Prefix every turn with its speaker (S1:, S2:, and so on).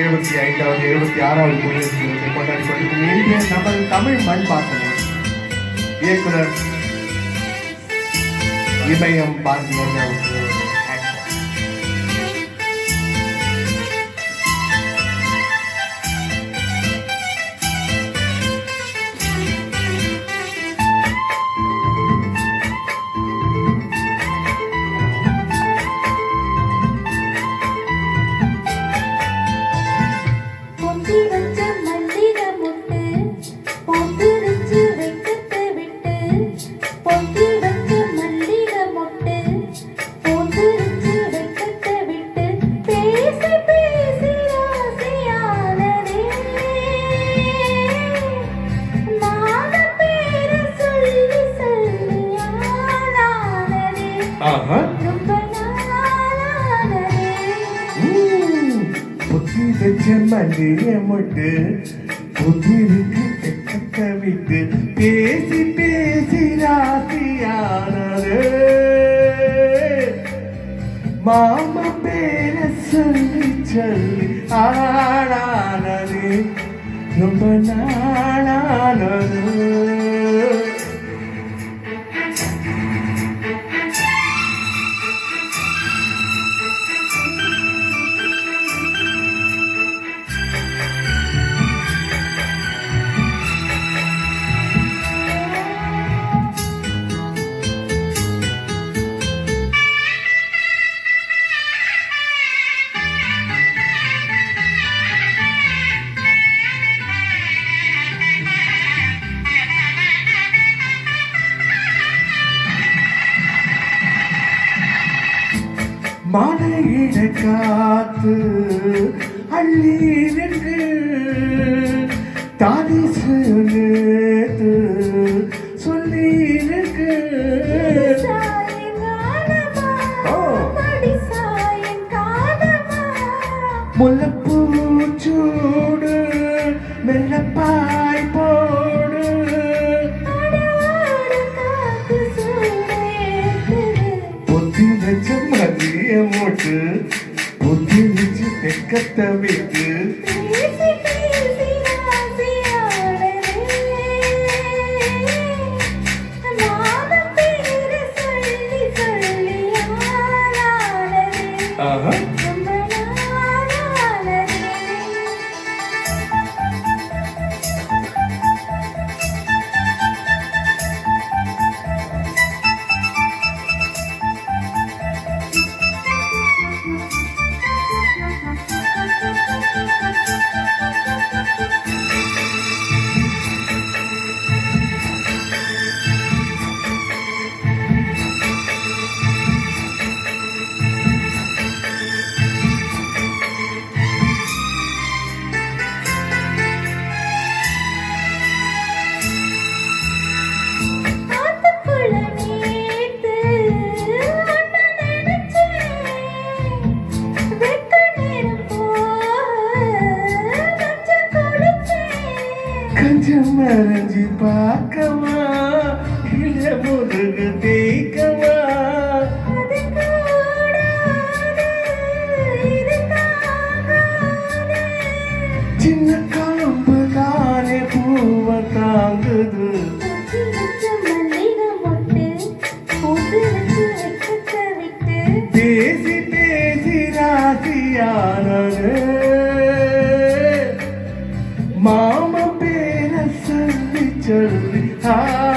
S1: எழுபத்தி ஐந்தாவது எழுபத்தி ஆறாவது குடியரசு கொண்டாடி கொண்டிருக்கும் இந்திய நமது தமிழ் மண் வாசனை இயக்குனர் இமயம் பாரதியன் அவர்கள்.
S2: புத்தி வச்ச
S1: மல்லிய முட்டு புதிருக்கு வெக்கத்தை விட்டு பேசி பேசி ராசியானது. மாமா பேர சொல்லி சொல்லி ஆளானது. ரொம்ப நாளானது. மலையிட காத்து அள்ளீருக்கு தாதி சொல்லுது சொல்லிருக்கு
S2: சாயங்காலமா
S1: ஓ.
S2: மடி சாயங்காலமா
S1: முல்லப்பூ புத்தி வச்ச மதிய மூட்டு புத்தி வச்சு கொஞ்சம் மறைஞ்சி பார்க்கவா? இல்ல முருகு
S2: தாங்காது
S1: சின்ன காம்பு தானே பூவை தாங்குது.
S2: பொத்தி
S1: சொல்லி சொல்லி